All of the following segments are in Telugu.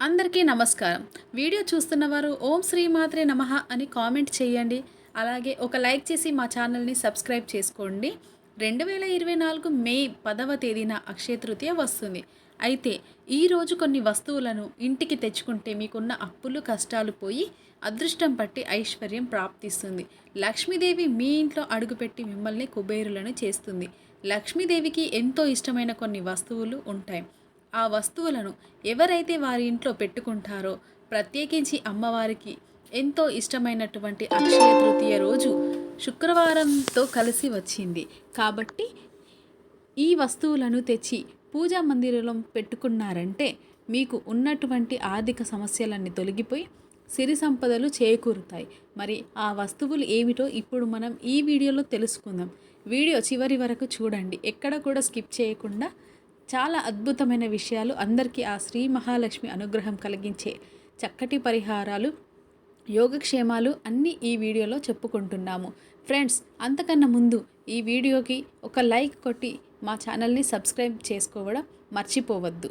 అందరికీ నమస్కారం. వీడియో చూస్తున్న వారు ఓం శ్రీమాత్రే నమ అని కామెంట్ చేయండి. అలాగే ఒక లైక్ చేసి మా ఛానల్ని సబ్స్క్రైబ్ చేసుకోండి. రెండు వేల ఇరవై నాలుగు మే పదవ తేదీన అక్షయ తృతీయ వస్తుంది. అయితే ఈరోజు కొన్ని వస్తువులను ఇంటికి తెచ్చుకుంటే మీకున్న అప్పులు కష్టాలు పోయి అదృష్టం పట్టి ఐశ్వర్యం ప్రాప్తిస్తుంది. లక్ష్మీదేవి మీ ఇంట్లో అడుగుపెట్టి మిమ్మల్ని కుబేరులను చేస్తుంది. లక్ష్మీదేవికి ఎంతో ఇష్టమైన కొన్ని వస్తువులు ఉంటాయి. ఆ వస్తువులను ఎవరైతే వారి ఇంట్లో పెట్టుకుంటారో ప్రత్యేకించి అమ్మవారికి ఎంతో ఇష్టమైనటువంటి అక్షయ తృతీయ రోజు శుక్రవారంతో కలిసి వచ్చింది. కాబట్టి ఈ వస్తువులను తెచ్చి పూజా మందిరంలో పెట్టుకున్నారంటే మీకు ఉన్నటువంటి ఆర్థిక సమస్యలన్నీ తొలగిపోయి సిరి సంపదలు చేకూరుతాయి. మరి ఆ వస్తువులు ఏమిటో ఇప్పుడు మనం ఈ వీడియోలో తెలుసుకుందాం. వీడియో చివరి వరకు చూడండి. ఎక్కడ కూడా స్కిప్ చేయకుండా చాలా అద్భుతమైన విషయాలు అందరికీ ఆ శ్రీ మహాలక్ష్మి అనుగ్రహం కలిగించే చక్కటి పరిహారాలు యోగక్షేమాలు అన్నీ ఈ వీడియోలో చెప్పుకుంటున్నాము. ఫ్రెండ్స్ అంతకన్నా ముందు ఈ వీడియోకి ఒక లైక్ కొట్టి మా ఛానల్ని సబ్స్క్రైబ్ చేసుకోవడం మర్చిపోవద్దు.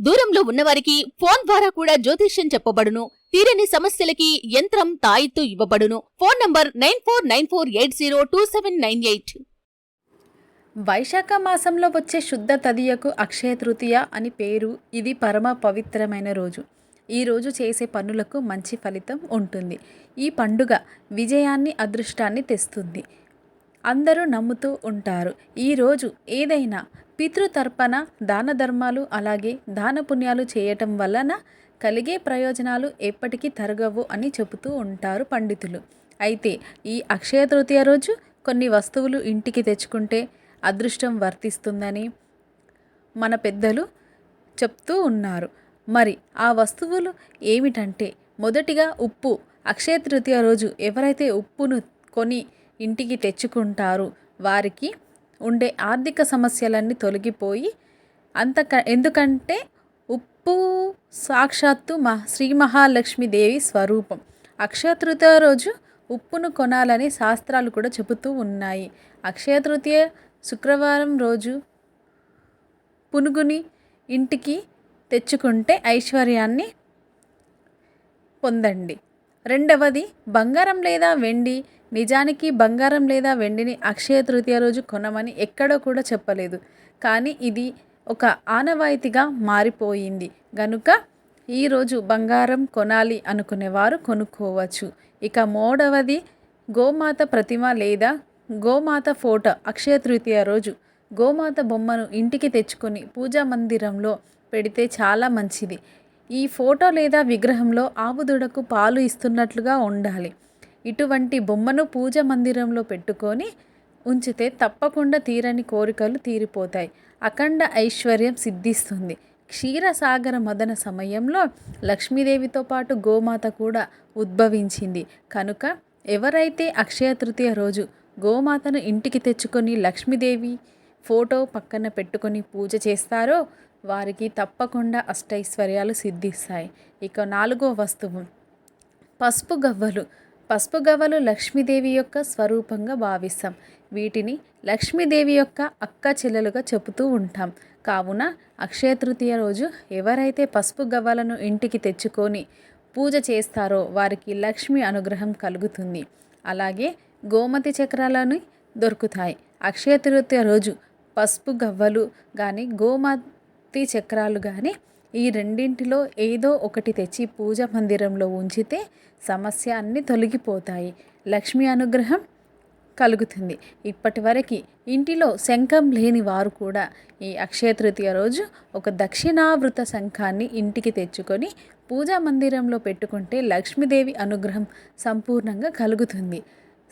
దూరంలో ఉన్నవారికి ఫోన్ ద్వారా కూడా జ్యోతిష్యం చెప్పబడును. తీరని సమస్యలకి యంత్రం తాయిత్తు ఇవ్వబడును. Phone number nine four nine four eight zero two seven nine eight. వైశాఖ మాసంలో వచ్చే శుద్ధ తదియకు అక్షయ తృతీయ అని పేరు. ఇది పరమ పవిత్రమైన రోజు. ఈ రోజు చేసే పనులకు మంచి ఫలితం ఉంటుంది. ఈ పండుగ విజయాన్ని అదృష్టాన్ని తెస్తుంది. అందరూ నమ్ముతూ ఉంటారు. ఈరోజు ఏదైనా పితృతర్పణ దాన ధర్మాలు అలాగే దాన పుణ్యాలు చేయటం వలన కలిగే ప్రయోజనాలు ఎప్పటికీ తరగవు అని చెబుతూ ఉంటారు పండితులు. అయితే ఈ అక్షయ తృతీయ రోజు కొన్ని వస్తువులు ఇంటికి తెచ్చుకుంటే అదృష్టం వర్తిస్తుందని మన పెద్దలు చెప్తూ ఉన్నారు. మరి ఆ వస్తువులు ఏమిటంటే మొదటిగా ఉప్పు. అక్షయ తృతీయ రోజు ఎవరైతే ఉప్పును కొని ఇంటికి తెచ్చుకుంటారో వారికి ఉండే ఆర్థిక సమస్యలన్నీ తొలగిపోయి అంత ఎందుకంటే ఉప్పు సాక్షాత్తు మా శ్రీ మహాలక్ష్మీదేవి స్వరూపం. అక్షయ తృతీయ రోజు ఉప్పును కొనాలని శాస్త్రాలు కూడా చెబుతూ ఉన్నాయి. అక్షయ తృతీయ శుక్రవారం రోజు పునుగుని ఇంటికి తెచ్చుకుంటే ఐశ్వర్యాన్ని పొందండి. రెండవది బంగారం లేదా వెండి? నిజానికి బంగారం లేదా వెండిని అక్షయ తృతీయ రోజు కొనమని ఎక్కడో కూడా చెప్పలేదు. కానీ ఇది ఒక ఆనవాయితీగా మారిపోయింది. గనుక ఈరోజు బంగారం కొనాలి అనుకునేవారు కొనుక్కోవచ్చు. ఇక మూడవది గోమాత ప్రతిమ లేదా గోమాత ఫోటో అక్షయ తృతీయ రోజు గోమాత బొమ్మను ఇంటికి తెచ్చుకొని పూజా మందిరంలో పెడితే చాలా మంచిది. ఈ ఫోటో లేదా విగ్రహంలో ఆవుదుడకు పాలు ఇస్తున్నట్లుగా ఉండాలి. ఇటువంటి బొమ్మను పూజ మందిరంలో పెట్టుకొని ఉంచితే తప్పకుండా తీరని కోరికలు తీరిపోతాయి. అఖండ ఐశ్వర్యం సిద్ధిస్తుంది. క్షీరసాగర మదన సమయంలో లక్ష్మీదేవితో పాటు గోమాత కూడా ఉద్భవించింది. కనుక ఎవరైతే అక్షయ తృతీయ రోజు గోమాతను ఇంటికి తెచ్చుకొని లక్ష్మీదేవి ఫోటో పక్కన పెట్టుకొని పూజ చేస్తారో వారికి తప్పకుండా అష్టైశ్వర్యాలు సిద్ధిస్తాయి. ఇక నాలుగో వస్తువు పసుపు గవ్వలు. పసుపు గవ్వలు లక్ష్మీదేవి యొక్క స్వరూపంగా భావిస్తాం. వీటిని లక్ష్మీదేవి యొక్క అక్క చెల్లెలుగా చెబుతూ ఉంటాం. కావున అక్షయ తృతీయ రోజు ఎవరైతే పసుపు గవ్వలను ఇంటికి తెచ్చుకొని పూజ చేస్తారో వారికి లక్ష్మి అనుగ్రహం కలుగుతుంది. అలాగే గోమతి చక్రాలను దొరుకుతాయి. అక్షయ తృతీయ రోజు పసుపు గవ్వలు కానీ గోమతి చక్రాలు కానీ ఈ రెండింటిలో ఏదో ఒకటి తెచ్చి పూజ మందిరంలో ఉంచితే సమస్య అన్నీ తొలగిపోతాయి. లక్ష్మి అనుగ్రహం కలుగుతుంది. ఇప్పటి వరకు ఇంటిలో శంఖం లేని వారు కూడా ఈ అక్షయ తృతీయ రోజు ఒక దక్షిణావృత శంఖాన్ని ఇంటికి తెచ్చుకొని పూజా మందిరంలో పెట్టుకుంటే లక్ష్మీదేవి అనుగ్రహం సంపూర్ణంగా కలుగుతుంది.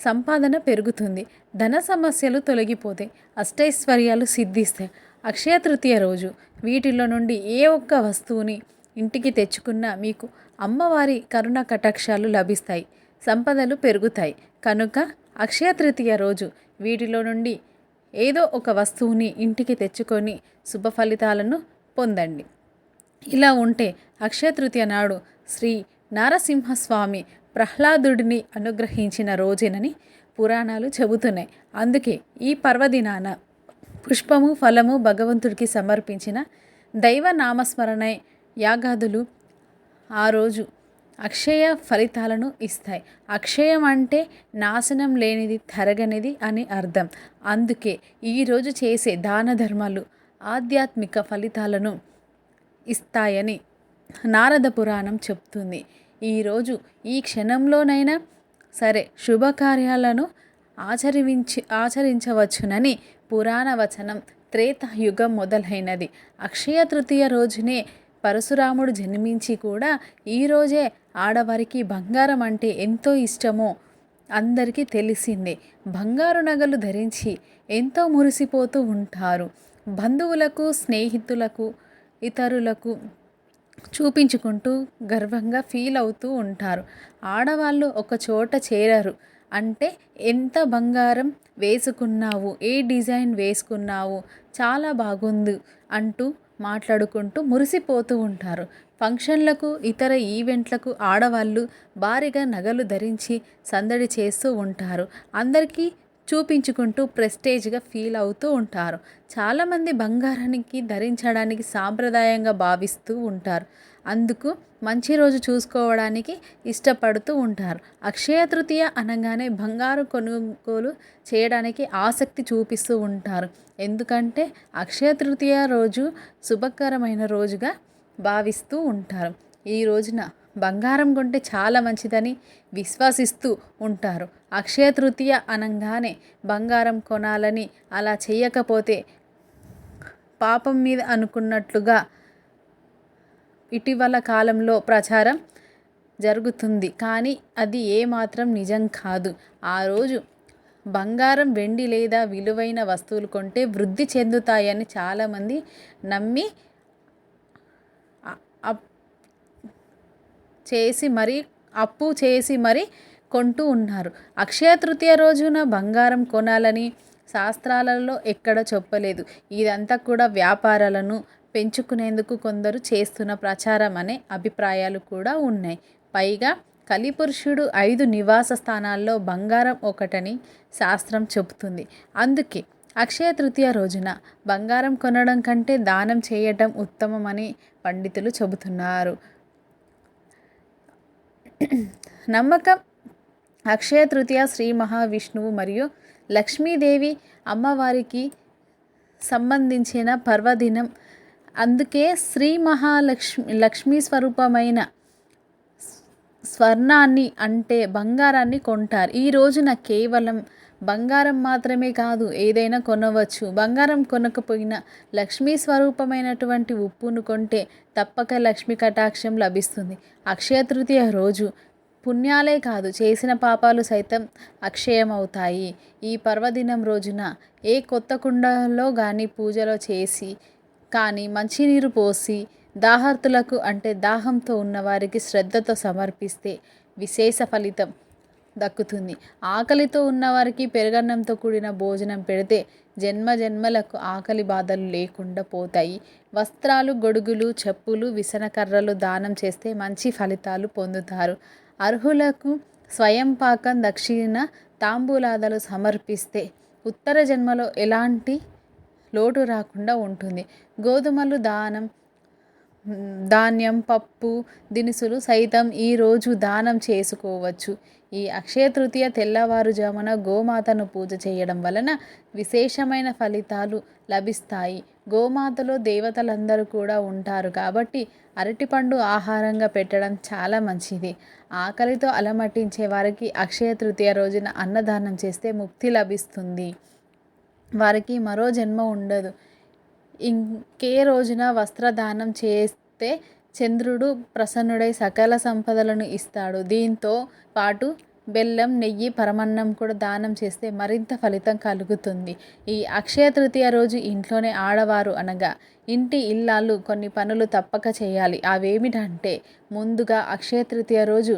సంపాదన పెరుగుతుంది. ధన సమస్యలు తొలగిపోతాయి. అష్టైశ్వర్యాలు సిద్ధిస్తాయి. అక్షయ తృతీయ రోజు. వీటిలో నుండి ఏ ఒక్క వస్తువుని ఇంటికి తెచ్చుకున్నా మీకు అమ్మవారి కరుణ కటాక్షాలు లభిస్తాయి. సంపదలు పెరుగుతాయి. కనుక అక్షయ తృతీయ రోజు వీటిలో నుండి ఏదో ఒక వస్తువుని ఇంటికి తెచ్చుకొని శుభ ఫలితాలను పొందండి. ఇలా ఉంటే అక్షయ తృతీయ నాడు శ్రీ నారసింహస్వామి ప్రహ్లాదుడిని అనుగ్రహించిన రోజేనని పురాణాలు చెబుతున్నాయి. అందుకే ఈ పర్వదినాన పుష్పము ఫలము భగవంతుడికి సమర్పించిన దైవ నామస్మరణ యాగాదులు ఆ రోజు అక్షయ ఫలితాలను ఇస్తాయి. అక్షయం అంటే నాశనం లేనిది తరగనిది అని అర్థం. అందుకే ఈరోజు చేసే దాన ధర్మాలు ఆధ్యాత్మిక ఫలితాలను ఇస్తాయని నారద పురాణం చెప్తుంది. ఈరోజు ఈ క్షణంలోనైనా సరే శుభకార్యాలను ఆచరించి ఆచరించవచ్చునని పురాణ వచనం త్రేతాయుగం మొదలైనది. అక్షయ తృతీయ రోజునే పరశురాముడు జన్మించి కూడా ఈరోజే ఆడవారికి బంగారం అంటే ఎంతో ఇష్టమో అందరికీ తెలిసిందే. బంగారు నగలు ధరించి ఎంతో మురిసిపోతూ ఉంటారు. బంధువులకు స్నేహితులకు ఇతరులకు చూపించుకుంటూ గర్వంగా ఫీల్ అవుతూ ఉంటారు. ఆడవాళ్ళు ఒక చోట చేరరు. అంటే ఎంత బంగారం వేసుకున్నావు? ఏ డిజైన్ వేసుకున్నావు? చాలా బాగుంది అంటూ మాట్లాడుకుంటూ మురిసిపోతూ ఉంటారు. ఫంక్షన్లకు ఇతర ఈవెంట్లకు ఆడవాళ్ళు భారీగా నగలు ధరించి సందడి చేస్తూ ఉంటారు. అందరికీ చూపించుకుంటూ ప్రెస్టేజ్గా ఫీల్ అవుతూ ఉంటారు. చాలామంది బంగారానికి ధరించడానికి సాంప్రదాయంగా భావిస్తూ ఉంటారు. అందుకు మంచి రోజు చూసుకోవడానికి ఇష్టపడుతూ ఉంటారు. అక్షయ తృతీయ అనగానే బంగారు కొనుగోలు చేయడానికి ఆసక్తి చూపిస్తూ ఉంటారు. ఎందుకంటే అక్షయ తృతీయ రోజు శుభకరమైన రోజుగా భావిస్తూ ఉంటారు. ఈ రోజున బంగారం కొంటే చాలా మంచిదని విశ్వసిస్తూ ఉంటారు. అక్షయ తృతీయ అనగానే బంగారం కొనాలని అలా చేయకపోతే పాపం మీద అనుకున్నట్లుగా ఇటీవల కాలంలో ప్రచారం జరుగుతుంది. కానీ అది ఏమాత్రం నిజం కాదు. ఆ రోజు బంగారం వెండి లేదా విలువైన వస్తువులు కొంటే వృద్ధి చెందుతాయని చాలామంది నమ్మి అప్ చేసి మరీ అప్పు చేసి మరీ కొంటూ ఉన్నారు. అక్షయ తృతీయ రోజున బంగారం కొనాలని శాస్త్రాలలో ఎక్కడ చెప్పలేదు. ఇదంతా కూడా వ్యాపారాలను పెంచుకునేందుకు కొందరు చేస్తున్న ప్రచారం అనే అభిప్రాయాలు కూడా ఉన్నాయి. పైగా కలిపురుషుడు ఐదు నివాస స్థానాల్లో బంగారం ఒకటని శాస్త్రం చెబుతుంది. అందుకే అక్షయ తృతీయ రోజున బంగారం కొనడం కంటే దానం చేయటం ఉత్తమమని పండితులు చెబుతున్నారు. నమ్మకం అక్షయ తృతీయ శ్రీ మహావిష్ణువు మరియు లక్ష్మీదేవి అమ్మవారికి సంబంధించిన పర్వదినం అందుకే శ్రీ మహాలక్ష్మి లక్ష్మీ స్వరూపమైన స్వర్ణాన్ని అంటే బంగారాన్ని కొంటారు. ఈ రోజున కేవలం బంగారం మాత్రమే కాదు ఏదైనా కొనవచ్చు. బంగారం కొనకపోయినా లక్ష్మీ స్వరూపమైనటువంటి ఉప్పును కొంటే తప్పక లక్ష్మీ కటాక్షం లభిస్తుంది. అక్షయ తృతీయ రోజు పుణ్యాలే కాదు చేసిన పాపాలు సైతం అక్షయమవుతాయి. ఈ పర్వదినం రోజున ఏ కొత్త కుండలో కానీ పూజలో చేసి కానీ మంచినీరు పోసి దాహార్తులకు అంటే దాహంతో ఉన్నవారికి శ్రద్ధతో సమర్పిస్తే విశేష ఫలితం దక్కుతుంది. ఆకలితో ఉన్నవారికి పెరుగన్నంతో కూడిన భోజనం పెడితే జన్మ జన్మలకు ఆకలి బాధలు లేకుండా పోతాయి. వస్త్రాలు గొడుగులు చెప్పులు విసనకర్రలు దానం చేస్తే మంచి ఫలితాలు పొందుతారు. అర్హులకు స్వయం పాకం దక్షిణ తాంబూలాదలు సమర్పిస్తే ఉత్తర జన్మలో ఎలాంటి లోటు రాకుండా ఉంటుంది. గోధుమలు దానం ధాన్యం పప్పు దినుసులు సైతం ఈరోజు దానం చేసుకోవచ్చు. ఈ అక్షయ తృతీయ తెల్లవారుజామున గోమాతను పూజ చేయడం వలన విశేషమైన ఫలితాలు లభిస్తాయి. గోమాతలో దేవతలందరూ కూడా ఉంటారు కాబట్టి అరటిపండు ఆహారంగా పెట్టడం చాలా మంచిది. ఆకలితో అలమటించే వారికి అక్షయ తృతీయ రోజున అన్నదానం చేస్తే ముక్తి లభిస్తుంది. వారికి మరో జన్మ ఉండదు. ఇంకే రోజున వస్త్రదానం చేస్తే చంద్రుడు ప్రసన్నుడై సకల సంపదలను ఇస్తాడు. దీంతో పాటు బెల్లం నెయ్యి పరమన్నం కూడా దానం చేస్తే మరింత ఫలితం కలుగుతుంది. ఈ అక్షయ తృతీయ రోజు ఇంట్లోనే ఆడవారు అనగా ఇంటి ఇల్లాలు కొన్ని పనులు తప్పక చేయాలి. అవేమిటంటే ముందుగా అక్షయ తృతీయ రోజు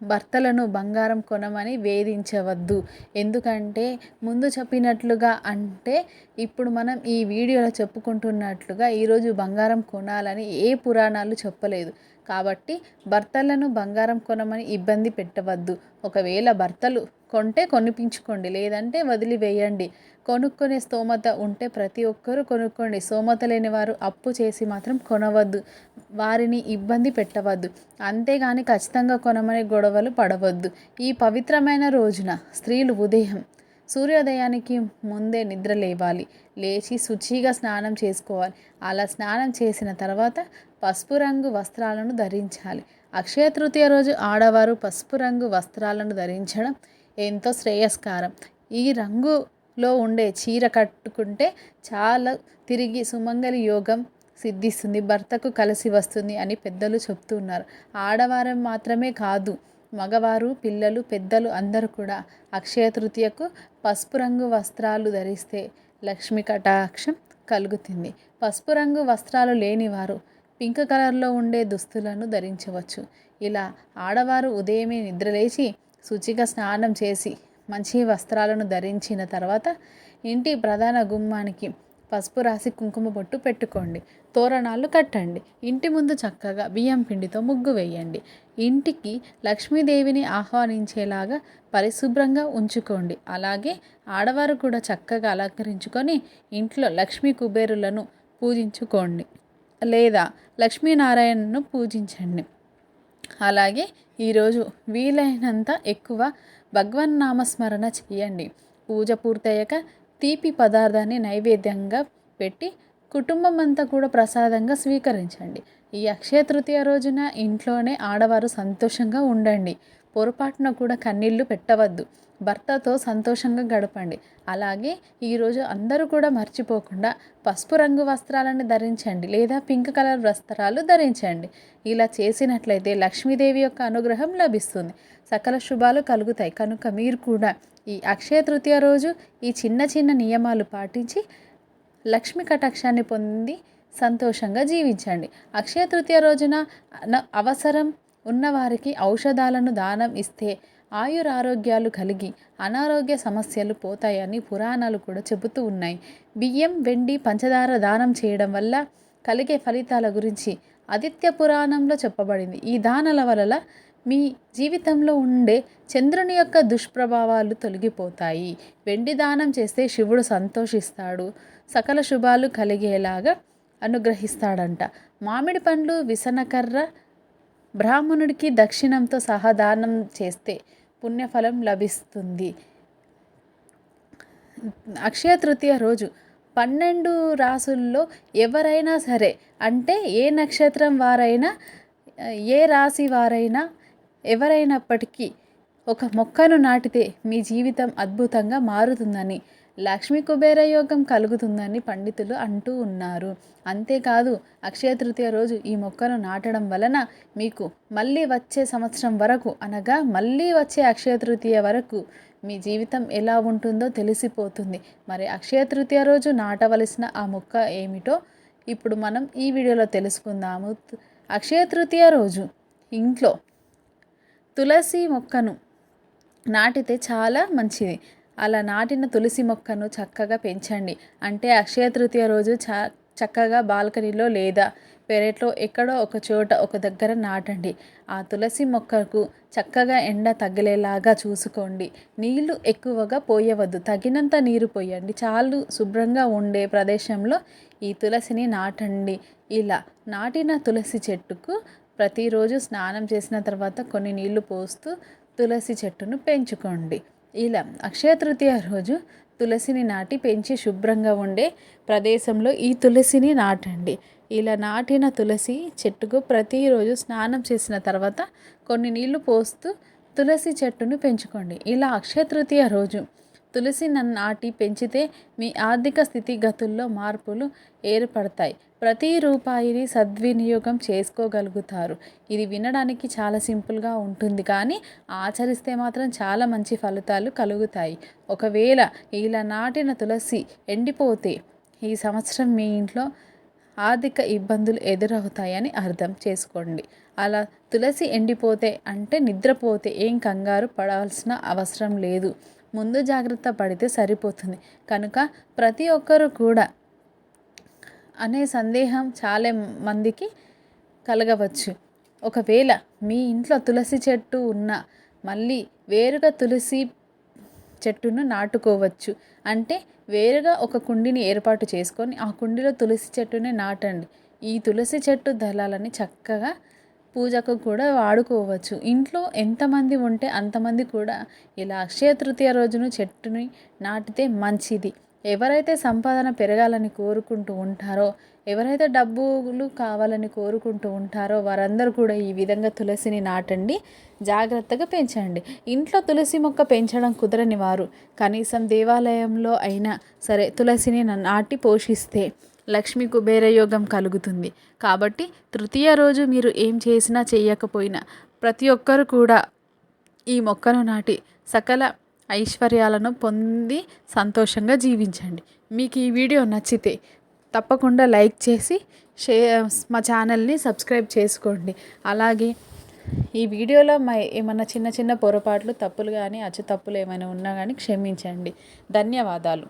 భర్తలను బంగారం కొనమని వేధించవద్దు. ఎందుకంటే ముందు చెప్పినట్లుగా అంటే ఇప్పుడు మనం ఈ వీడియోలో చెప్పుకుంటున్నట్లుగా ఈరోజు బంగారం కొనాలని ఏ పురాణాలు చెప్పలేదు. కాబట్టి భర్తలను బంగారం కొనమని ఇబ్బంది పెట్టవద్దు. ఒకవేళ భర్తలు కొంటే కొనిపించుకోండి లేదంటే వదిలివేయండి. కొనుక్కునే స్తోమత ఉంటే ప్రతి ఒక్కరూ కొనుక్కోండి. స్తోమత లేని వారు అప్పు చేసి మాత్రం కొనవద్దు. వారిని ఇబ్బంది పెట్టవద్దు. అంతేగాని ఖచ్చితంగా కొనమని గొడవలు పడవద్దు. ఈ పవిత్రమైన రోజున స్త్రీలు ఉదయం సూర్యోదయానికి ముందే నిద్ర లేవాలి. లేచి శుచిగా స్నానం చేసుకోవాలి. అలా స్నానం చేసిన తర్వాత పసుపు రంగు వస్త్రాలను ధరించాలి. అక్షయ తృతీయ రోజు ఆడవారు పసుపు రంగు వస్త్రాలను ధరించడం ఎంతో శ్రేయస్కారం. ఈ రంగులో ఉండే చీర కట్టుకుంటే చాలా తిరిగి సుమంగలి యోగం సిద్ధిస్తుంది భర్తకు కలిసి వస్తుంది అని పెద్దలు చెప్తున్నారు. ఆడవారు మాత్రమే కాదు మగవారు పిల్లలు పెద్దలు అందరూ కూడా అక్షయ తృతీయకు పసుపు రంగు వస్త్రాలు ధరిస్తే లక్ష్మి కటాక్షం కలుగుతుంది. పసుపు రంగు వస్త్రాలు లేనివారు పింక్ కలర్లో ఉండే దుస్తులను ధరించవచ్చు. ఇలా ఆడవారు ఉదయమే నిద్రలేచి శుచిగా స్నానం చేసి మంచి వస్త్రాలను ధరించిన తర్వాత ఇంటి ప్రధాన గుమ్మానికి పసుపు రాసి కుంకుమ బొట్టు పెట్టుకోండి. తోరణాలు కట్టండి. ఇంటి ముందు చక్కగా బియ్యం పిండితో ముగ్గు వేయండి. ఇంటికి లక్ష్మీదేవిని ఆహ్వానించేలాగా పరిశుభ్రంగా ఉంచుకోండి. అలాగే ఆడవారు కూడా చక్కగా అలంకరించుకొని ఇంట్లో లక్ష్మీ కుబేరులను పూజించుకోండి. లేదా లక్ష్మీనారాయణను పూజించండి. అలాగే ఈరోజు వీలైనంత ఎక్కువ భగవన్నామస్మరణ చేయండి. పూజ పూర్తయ్యాక తీపి పదార్థాన్ని నైవేద్యంగా పెట్టి కుటుంబం అంతా కూడా ప్రసాదంగా స్వీకరించండి. ఈ అక్షయ తృతీయ రోజున ఇంట్లోనే ఆడవారు సంతోషంగా ఉండండి. పొరపాటున కూడా కన్నీళ్ళు పెట్టవద్దు. భర్తతో సంతోషంగా గడపండి. అలాగే ఈరోజు అందరూ కూడా మర్చిపోకుండా పసుపు రంగు వస్త్రాలను ధరించండి లేదా పింక్ కలర్ వస్త్రాలు ధరించండి. ఇలా చేసినట్లయితే లక్ష్మీదేవి యొక్క అనుగ్రహం లభిస్తుంది. సకల శుభాలు కలుగుతాయి. కనుక మీరు కూడా ఈ అక్షయ తృతీయ రోజు ఈ చిన్న చిన్న నియమాలు పాటించి లక్ష్మి కటాక్షాన్ని పొంది సంతోషంగా జీవించండి. అక్షయ తృతీయ రోజున అవసరం ఉన్నవారికి ఔషధాలను దానం ఇస్తే ఆయురారోగ్యాలు కలిగి అనారోగ్య సమస్యలు పోతాయని పురాణాలు కూడా చెబుతూ ఉన్నాయి. బియ్యం వెండి పంచదార దానం చేయడం వల్ల కలిగే ఫలితాల గురించి ఆదిత్య పురాణంలో చెప్పబడింది. ఈ దానాల వలన మీ జీవితంలో ఉండే చంద్రుని యొక్క దుష్ప్రభావాలు తొలగిపోతాయి. వెండి దానం చేస్తే శివుడు సంతోషిస్తాడు. సకల శుభాలు కలిగేలాగా అనుగ్రహిస్తాడంట. మామిడి పండ్లు విసనకర్ర బ్రాహ్మణుడికి దక్షిణంతో సహా దానం చేస్తే పుణ్యఫలం లభిస్తుంది. అక్షయ తృతీయ రోజు. పన్నెండు రాసుల్లో ఎవరైనా సరే అంటే ఏ నక్షత్రం వారైనా ఏ రాశి వారైనా ఎవరైనప్పటికీ ఒక మొక్కను నాటితే మీ జీవితం అద్భుతంగా మారుతుందని లక్ష్మీ కుబేర యోగం కలుగుతుందని పండితులు అంటూ ఉన్నారు. అంతేకాదు అక్షయ తృతీయ రోజు ఈ మొక్కను నాటడం వలన మీకు మళ్ళీ వచ్చే సంవత్సరం వరకు అనగా మళ్ళీ వచ్చే అక్షయ తృతీయ వరకు మీ జీవితం ఎలా ఉంటుందో తెలిసిపోతుంది. మరి అక్షయ తృతీయ రోజు నాటవలసిన ఆ మొక్క ఏమిటో ఇప్పుడు మనం ఈ వీడియోలో తెలుసుకుందాము. అక్షయ తృతీయ రోజు ఇంట్లో తులసి మొక్కను నాటితే చాలా మంచిది. అలా నాటిన తులసి మొక్కను చక్కగా పెంచండి. అంటే అక్షయ తృతీయ రోజు చ చక్కగా బాల్కనీలో లేదా పెరట్లో ఎక్కడో ఒక చోట ఒక దగ్గర నాటండి. ఆ తులసి మొక్కకు చక్కగా ఎండ తగిలేలాగా చూసుకోండి. నీళ్ళు ఎక్కువగా పోయవద్దు. తగినంత నీరు పోయండి. చాలు శుభ్రంగా ఉండే ప్రదేశంలో ఈ తులసిని నాటండి. ఇలా నాటిన తులసి చెట్టుకు ప్రతిరోజు స్నానం చేసిన తర్వాత కొన్ని నీళ్ళు పోస్తూ తులసి చెట్టును పెంచుకోండి. ఇలా అక్షయ తృతీయ రోజు తులసిని నాటి పెంచి శుభ్రంగా ఉండే ప్రదేశంలో ఈ తులసిని నాటండి. ఇలా నాటిన తులసి చెట్టుకు ప్రతిరోజు స్నానం చేసిన తర్వాత కొన్ని నీళ్ళు పోస్తూ తులసి చెట్టును పెంచుకోండి. ఇలా అక్షయ తృతీయ రోజు తులసి నన్ను నాటి పెంచితే మీ ఆర్థిక స్థితిగతుల్లో మార్పులు ఏర్పడతాయి. ప్రతి రూపాయిని సద్వినియోగం చేసుకోగలుగుతారు. ఇది వినడానికి చాలా సింపుల్గా ఉంటుంది. కానీ ఆచరిస్తే మాత్రం చాలా మంచి ఫలితాలు కలుగుతాయి. ఒకవేళ ఇలా నాటిన తులసి ఎండిపోతే ఈ సంవత్సరం మీ ఇంట్లో ఆర్థిక ఇబ్బందులు ఎదురవుతాయని అర్థం చేసుకోండి. అలా తులసి ఎండిపోతే అంటే నిద్రపోతే ఏం కంగారు పడాల్సిన అవసరం లేదు. ముందు జాగ్రత్త పడితే సరిపోతుంది. కనుక ప్రతి ఒక్కరు కూడా అనే సందేహం చాలా మందికి కలగవచ్చు. ఒకవేళ మీ ఇంట్లో తులసి చెట్టు ఉన్న మళ్ళీ వేరుగా తులసి చెట్టును నాటుకోవచ్చు. అంటే వేరుగా ఒక కుండిని ఏర్పాటు చేసుకొని ఆ కుండిలో తులసి చెట్టుని నాటండి. ఈ తులసి చెట్టు దళాలని చక్కగా పూజకు కూడా వాడుకోవచ్చు. ఇంట్లో ఎంతమంది ఉంటే అంతమంది కూడా ఇలా అక్షయ తృతీయ రోజును చెట్టుని నాటితే మంచిది. ఎవరైతే సంపాదన పెరగాలని కోరుకుంటూ ఉంటారో ఎవరైతే డబ్బులు కావాలని కోరుకుంటూ ఉంటారో వారందరూ కూడా ఈ విధంగా తులసిని నాటండి జాగ్రత్తగా పెంచండి. ఇంట్లో తులసి మొక్క పెంచడం కుదరని వారు కనీసం దేవాలయంలో అయినా సరే తులసిని నాటి పోషిస్తే లక్ష్మీ కుబేర యోగం కలుగుతుంది. కాబట్టి తృతీయ రోజు మీరు ఏం చేసినా చేయకపోయినా ప్రతి ఒక్కరు కూడా ఈ మొక్కను నాటి సకల ఐశ్వర్యాలను పొంది సంతోషంగా జీవించండి. మీకు ఈ వీడియో నచ్చితే తప్పకుండా లైక్ చేసి షేర్ మా ఛానల్ని సబ్స్క్రైబ్ చేసుకోండి. అలాగే ఈ వీడియోలో మా ఏమన్నా చిన్న చిన్న పొరపాట్లు తప్పులు కానీ అచ్చు తప్పులు ఏమైనా ఉన్నా కానీ క్షమించండి. ధన్యవాదాలు.